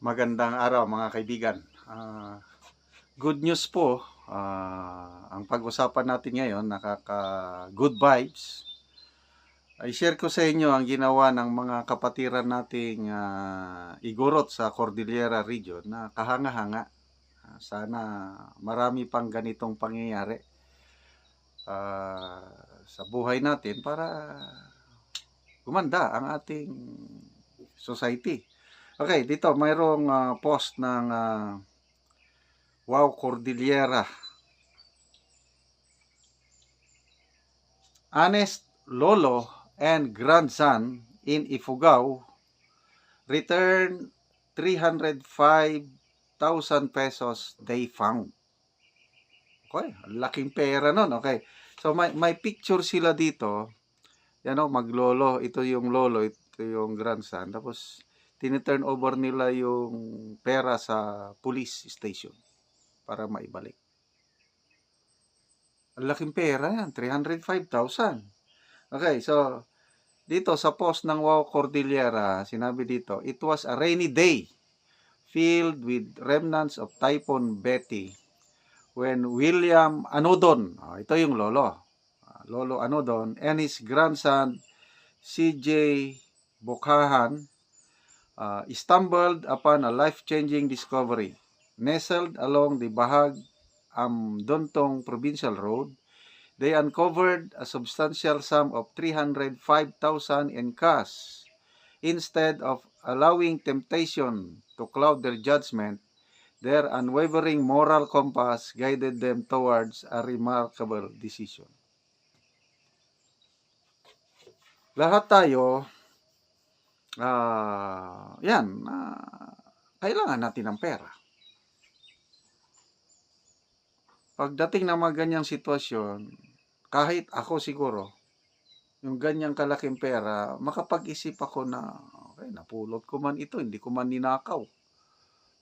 Magandang araw mga kaibigan. Ah, good news po. Ah, ang pag-usapan natin ngayon, nakaka good vibes. Ay share ko sa inyo ang ginawa ng mga kapatiran nating ah, igurot sa Cordillera Region na kahanga-hanga. Ah, sana marami pang ganitong pangyayari ah, sa buhay natin para gumanda ang ating society. Okay, dito mayroong ah, post ng ah, Wow Cordillera. Honest Lolo and grandson in Ifugao return 305,000 pesos they found. Okay, laking pera nun. Okay. So may may picture sila dito. Yan o, maglolo. Ito yung lolo, ito yung grandson. Tapos tiniturn over nila yung pera sa police station para maibalik. Ang laking pera yan, 305,000. Okay, so dito sa post ng Wow Cordillera, sinabi dito, it was a rainy day filled with remnants of Typhoon Betty when William Anodon, ah, ito yung lolo, ah, Lolo Anodon, and his grandson CJ Bokhahan uh, stumbled upon a life-changing discovery. Nestled along the Bahag Amdontong Provincial Road, they uncovered a substantial sum of 305,000 in cash. Instead of allowing temptation to cloud their judgment, their unwavering moral compass guided them towards a remarkable decision. Lahat tayo ah, yan, ah, kailangan natin ng pera. Pagdating ng mga ganyang sitwasyon, kahit ako siguro, yung ganyang kalaking pera, makapag-isip ako na, okay, napulot ko man ito, hindi ko man ninakaw.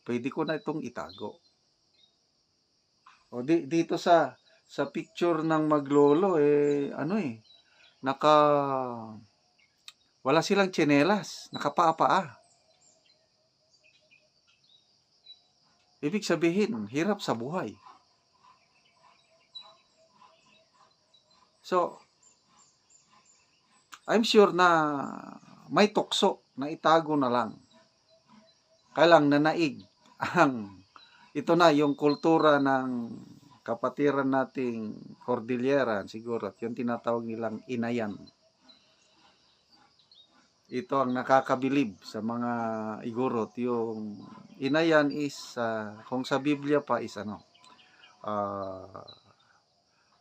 Pwede ko na itong itago. O di, dito sa sa picture ng maglolo eh ano eh naka wala silang tsinelas, nakapaa-paa. Ibig sabihin, hirap sa buhay. So, I'm sure na may tukso na itago na lang. Kailang nanaig ang ito na yung kultura ng kapatiran nating Cordillera siguro at yung tinatawag nilang inayan ito ang nakakabilib sa mga igurot. Yung inayan is, ah, kung sa Biblia pa is ano, ah,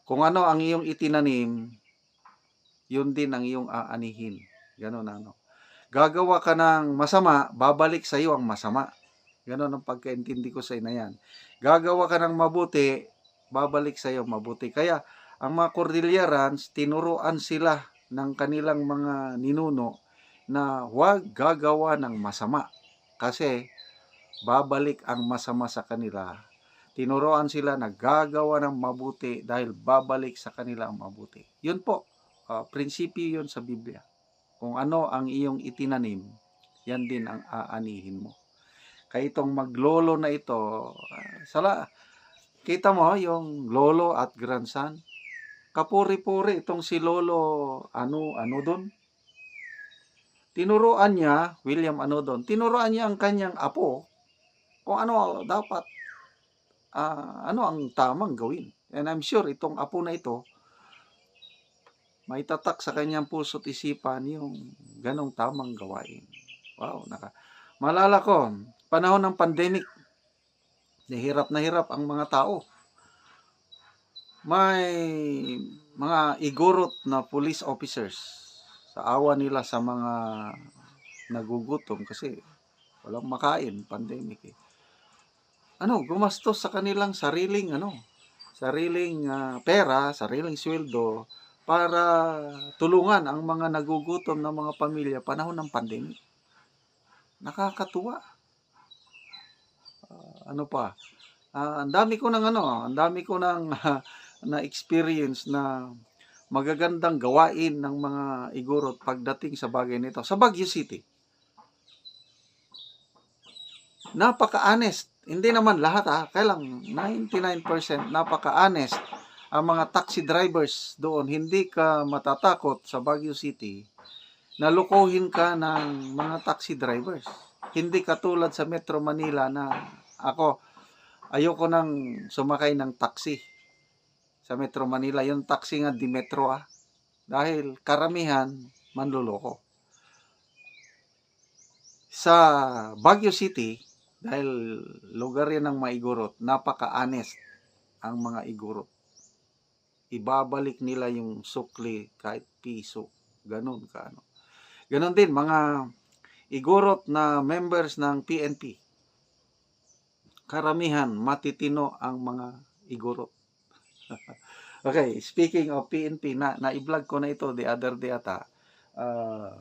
kung ano ang iyong itinanim, yun din ang iyong aanihin. Ganon ano. Gagawa ka ng masama, babalik sa iyo ang masama. Ganon ang pagkaintindi ko sa inayan. Gagawa ka ng mabuti, babalik sa iyo mabuti. Kaya, ang mga Cordillerans, tinuruan sila ng kanilang mga ninuno na huwag gagawa ng masama kasi babalik ang masama sa kanila. Tinuruan sila na gagawa ng mabuti dahil babalik sa kanila ang mabuti. Yun po, ah, prinsipyo yun sa Biblia. Kung ano ang iyong itinanim, yan din ang aanihin mo. Kaya itong maglolo na ito, ah, sala, kita mo yung lolo at grandson, kapuri-puri itong si lolo, ano, ano doon, tinuruan niya, William Anodon, tinuruan niya ang kanyang apo kung ano dapat, ah, ano ang tamang gawin. And I'm sure itong apo na ito, maitatak sa kanyang puso't isipan yung ganong tamang gawain. Wow, naka. Malala ko, panahon ng pandemic, nahirap na hirap ang mga tao. May mga igurot na police officers sa awa nila sa mga nagugutom kasi walang makain, pandemic eh. Ano, gumastos sa kanilang sariling ano, sariling ah, pera, sariling sweldo para tulungan ang mga nagugutom ng mga pamilya panahon ng pandemic. Nakakatuwa. Ah, ano pa? Ah, ang dami ko ng ano, ang dami ko ng na experience na magagandang gawain ng mga igurot pagdating sa bagay nito sa Baguio City. napaka-honest. Hindi naman lahat ha, kaya lang 99% napaka-honest ang mga taxi drivers doon. Hindi ka matatakot sa Baguio City na lukuhin ka ng mga taxi drivers. Hindi katulad sa Metro Manila na ako, ayoko nang sumakay ng taxi sa Metro Manila. Yung taxi nga di Metro ah. Dahil karamihan manluloko. Sa Baguio City, dahil lugar yan ng maigurot, napaka-honest ang mga igurot. Ibabalik nila yung sukli kahit piso. Ganun ka ano. Ganon din, mga igurot na members ng PNP. Karamihan, matitino ang mga igurot. okay, speaking of PNP, na, na-vlog ko na ito the other day ata. Ah,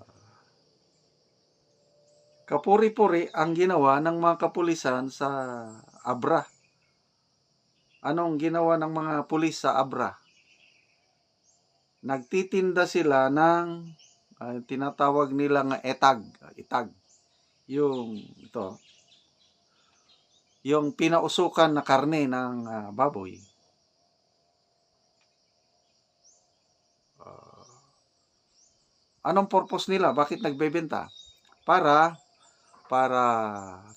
kapuri-puri ang ginawa ng mga kapulisan sa Abra. Anong ginawa ng mga pulis sa Abra? Nagtitinda sila ng ah, tinatawag nila nga etag, itag. Yung ito, yung pinausukan na karne ng ah, baboy. Anong purpose nila? Bakit nagbebenta? Para para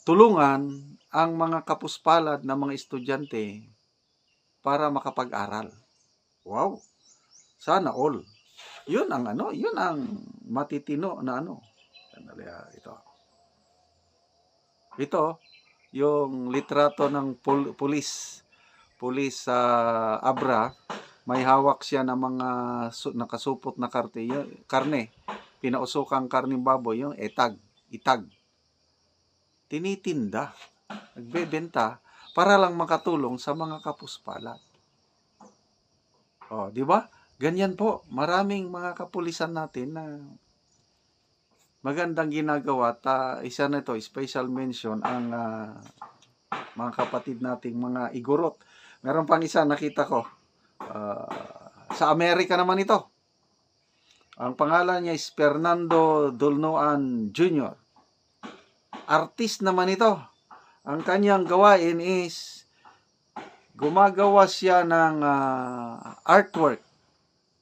tulungan ang mga kapuspalad na mga estudyante para makapag-aral. Wow! Sana all. Yun ang ano, yun ang matitino na ano. Ah, ito. Ito, yung litrato ng pul- pulis. Pulis sa Abra, may hawak siya ng mga su- nakasupot na karte, yun, karne. Pinausukang karning baboy, yung etag, itag. Tinitinda, nagbebenta para lang makatulong sa mga kapuspalad. Oh, di ba? Ganyan po, maraming mga kapulisan natin na magandang ginagawa at ah, isa na ito, special mention ang ah, mga kapatid nating mga igurot. Meron pang isa nakita ko. Ah, sa Amerika naman ito. Ang pangalan niya is Fernando Dolnoan Jr. Artist naman ito. Ang kanyang gawain is gumagawa siya ng ah, artwork.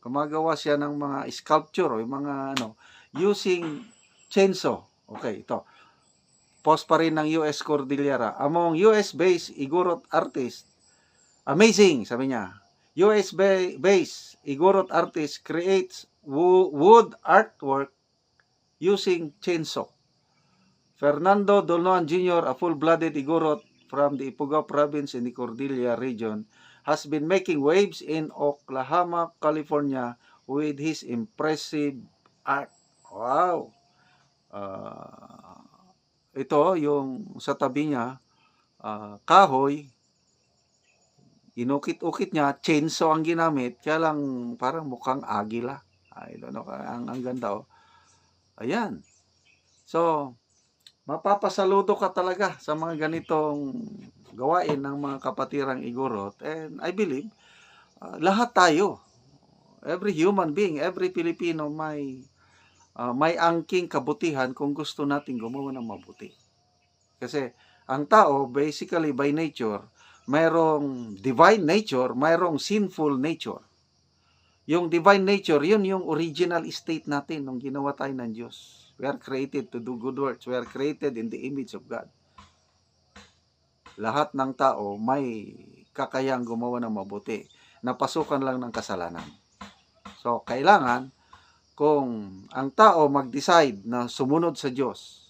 Gumagawa siya ng mga sculpture o mga ano using chainsaw. Okay, ito. Post pa rin ng US Cordillera. Among US-based Igorot artists, amazing, sabi niya. US-based Igorot artist creates wo- wood artwork using chainsaw. Fernando Dolnoan Jr., a full-blooded Igorot from the Ifugao province in the Cordillera region, has been making waves in Oklahoma, California with his impressive art. Wow! Ah, ito, yung sa tabi niya, ah, kahoy, inukit-ukit niya, chainsaw ang ginamit, kaya lang parang mukhang agila. I don't know, ang, ang ganda oh. Ayan. So, mapapasaludo ka talaga sa mga ganitong gawain ng mga kapatirang igorot. And I believe, ah, lahat tayo, every human being, every Filipino may ah, may angking kabutihan kung gusto nating gumawa ng mabuti. Kasi ang tao, basically by nature, mayroong divine nature, mayroong sinful nature. Yung divine nature, yun yung original state natin nung ginawa tayo ng Diyos. We are created to do good works. We are created in the image of God. Lahat ng tao may kakayang gumawa ng mabuti. Napasukan lang ng kasalanan. So, kailangan kung ang tao mag-decide na sumunod sa Diyos,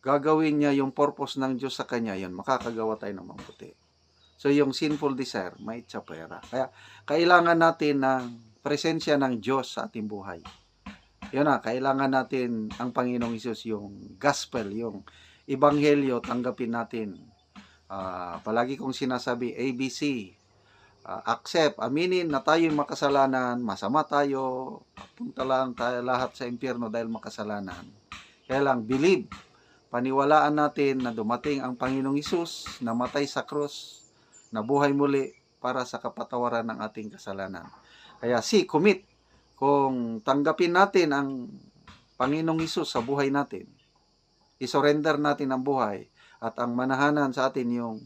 gagawin niya yung purpose ng Diyos sa kanya, yun, makakagawa tayo ng mabuti. So, yung sinful desire, may tsapera. Kaya, kailangan natin ng presensya ng Diyos sa ating buhay. Yun na, kailangan natin ang Panginoong Isus, yung gospel, yung ebanghelyo, tanggapin natin. Ah, palagi kong sinasabi, ABC, ah, accept, aminin na tayo makasalanan, masama tayo, punta lang tayo lahat sa impyerno dahil makasalanan. Kaya lang, believe, paniwalaan natin na dumating ang Panginoong Isus, namatay sa krus, nabuhay muli para sa kapatawaran ng ating kasalanan. Kaya si commit kung tanggapin natin ang Panginoong Isus sa buhay natin, isurrender natin ang buhay at ang manahanan sa atin yung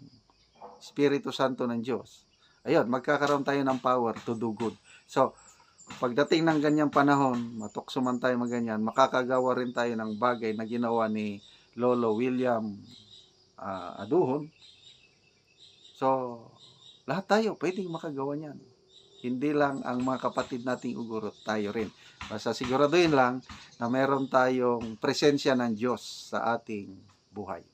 Espiritu Santo ng Diyos, ayun, magkakaroon tayo ng power to do good. So, pagdating ng ganyang panahon, matukso man tayo maganyan, makakagawa rin tayo ng bagay na ginawa ni Lolo William ah, Aduhon. So, lahat tayo pwedeng makagawa niyan. Hindi lang ang mga kapatid nating ugurot, tayo rin. Basta siguraduhin lang na meron tayong presensya ng Diyos sa ating buhay.